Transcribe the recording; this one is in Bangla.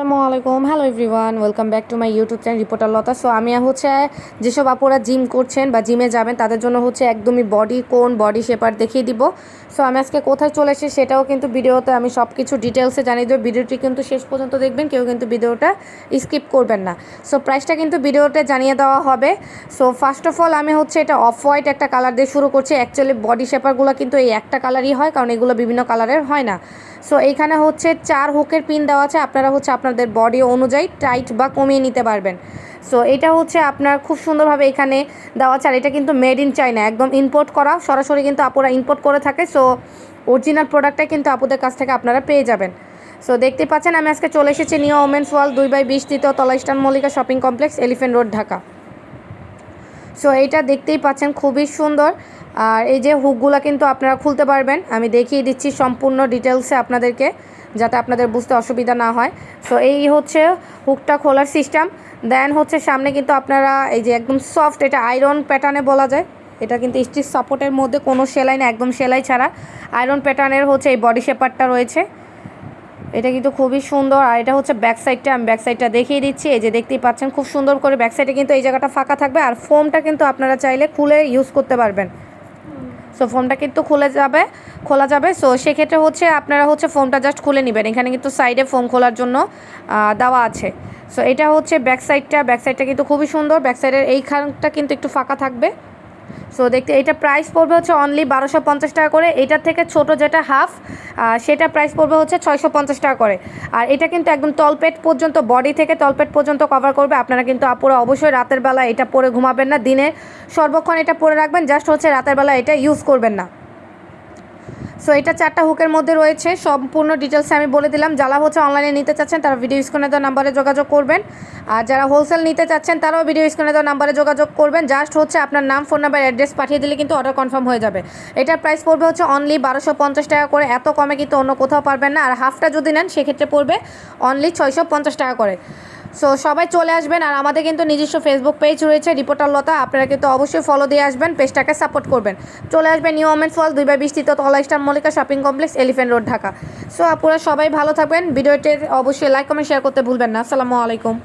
আসসালামু আলাইকুম। Hello everyone welcome back to my YouTube channel reporter Lata so আমি হচ্ছে যেসব আপুরা জিম করছেন বা জিমে যাবেন, তাদের জন্য হচ্ছে একদমই বডি কোন বডি শেপার দেখিয়ে দিব। সো আমি আজকে কোথায় চলে এসেছি সেটাও কিন্তু ভিডিওতে আমি সব কিছু ডিটেলসে জানিয়ে দেবো। ভিডিওটি কিন্তু শেষ পর্যন্ত দেখবেন, কেউ কিন্তু ভিডিওটা স্কিপ করবেন না। সো প্রাইসটা কিন্তু ভিডিওতে জানিয়ে দেওয়া হবে। সো ফার্স্ট অফ অল আমি হচ্ছে এটা অফ হোয়াইট একটা কালার দিয়ে শুরু করছি। অ্যাকচুয়ালি বডি শেপারগুলো কিন্তু এই একটা কালারই হয়, কারণ এগুলো বিভিন্ন কালারের হয় না। সো এইখানে হচ্ছে চার হুকের পিন দেওয়া আছে। আপনারা হচ্ছে আপনাদের বডি অনুযায়ী টাইট বা কমিয়ে নিতে পারবেন। সো এটা হচ্ছে আপনার খুব সুন্দরভাবে এখানে দেওয়া আর এটা কিন্তু মেড ইন চাইনা একদম ইম্পোর্ট করা। সরাসরি কিন্তু আপুরা ইম্পোর্ট করে থাকে। সো অরিজিনাল প্রোডাক্টটা কিন্তু আপুদের কাছ থেকে আপনারা পেয়ে যাবেন। সো দেখতে পাচ্ছেন, আমি আজকে চলে এসেছি নিউ ওমেন্স ওয়াল দুই বাই বিশ তৃতীয় তলা eastern Mallika shopping complex elephant road Dhaka. So এইটা দেখতেই পাচ্ছেন, খুবই সুন্দর। আর এই যে হুকগুলো কিন্তু আপনারা খুলতে পারবেন। আমি দেখিয়ে দিচ্ছি সম্পূর্ণ ডিটেলসে আপনাদেরকে, যাতে আপনাদের বুঝতে অসুবিধা না হয়। সো এই হচ্ছে হুকটা খোলার সিস্টেম। দেন হচ্ছে সামনে কিন্তু আপনারা এই যে একদম সফট এটা আয়রন প্যাটার্নে বলা যায়। এটা কিন্তু স্টিচ সাপোর্টের মধ্যে কোনো সেলাই না, একদম সেলাই ছাড়া। আয়রন প্যাটার্নের হচ্ছে এই বডি শেপারটা রয়েছে। এটা কিন্তু খুবই সুন্দর। আর এটা হচ্ছে ব্যাক সাইডটা আমি ব্যাক সাইডটা দেখিয়ে দিচ্ছি। এই যে দেখতেই পাচ্ছেন, খুব সুন্দর করে ব্যাক সাইডে কিন্তু এই জায়গাটা ফাঁকা থাকবে। আর ফোমটা কিন্তু আপনারা চাইলে খুলে ইউজ করতে পারবেন। সো ফোমটা কিন্তু খুলে যাবে, খোলা যাবে। সো সেক্ষেত্রে হচ্ছে আপনারা হচ্ছে ফোমটা জাস্ট খুলে নেবেন। এখানে কিন্তু সাইডে ফোম খোলার জন্য দেওয়া আছে। সো এটা হচ্ছে ব্যাক সাইডটা ব্যাক সাইডটা কিন্তু খুবই সুন্দর। ব্যাক সাইডের এইখানটা কিন্তু একটু ফাঁকা থাকবে। সো দেখতে এটা প্রাইস পড়বে হচ্ছে অনলি বারোশো পঞ্চাশ টাকা করে। এটার থেকে ছোট যেটা হাফ সেটা প্রাইস পড়বে হচ্ছে ছয়শো পঞ্চাশ টাকা করে। আর এটা কিন্তু একদম তলপেট পর্যন্ত বডি থেকে তলপেট পর্যন্ত কভার করবে। আপনারা কিন্তু আপুরা অবশ্যই রাতের বেলা এটা পরে ঘুমাবেন না। দিনে সর্বক্ষণ এটা পরে রাখবেন। জাস্ট হচ্ছে রাতের বেলা এটা ইউজ করবেন না। সো এটা চারটা হুকের মধ্যে রয়েছে। সম্পূর্ণ ডিটেলস আমি বলে দিলাম। যারা হচ্ছে অনলাইনে নিতে চাচ্ছেন, তারা ভিডিও স্ক্রিনে দেওয়া নাম্বারে যোগাযোগ করবেন। আর যারা হোলসেল নিতে চাচ্ছেন, তারাও ভিডিও স্ক্রিনে দেওয়া নাম্বারে যোগাযোগ করবেন। জাস্ট হচ্ছে আপনার নাম ফোন নাম্বার অ্যাড্রেস পাঠিয়ে দিলে কিন্তু অর্ডার কনফার্ম হয়ে যাবে। এটার প্রাইস পড়বে হচ্ছে অনলি বারোশো পঞ্চাশ টাকা করে। এত কমে কিন্তু অন্য কোথাও পারবেন না। আর হাফটা যদি নেন, সেক্ষেত্রে পড়বে অনলি ছয়শো পঞ্চাশ টাকা করে। সো সবাই চলে আসবেন আর আমাদের কিন্তু নিজস্ব ফেসবুক পেজ রয়েছে। রিপোর্টার লতা, আপনারা কিন্তু অবশ্যই ফলো দিয়ে আসবেন পেজটাকে সাপোর্ট করবেন। চলে আসবেন নিউ ওমেন্স ফল দুই বাই বিস্তৃত তলা star Mallika shopping complex elephant road Dhaka. So আপনারা সবাই ভালো থাকবেন। ভিডিওটি অবশ্যই লাইক কমেন্ট শেয়ার করতে ভুলবেন না। আসসালামু আলাইকুম।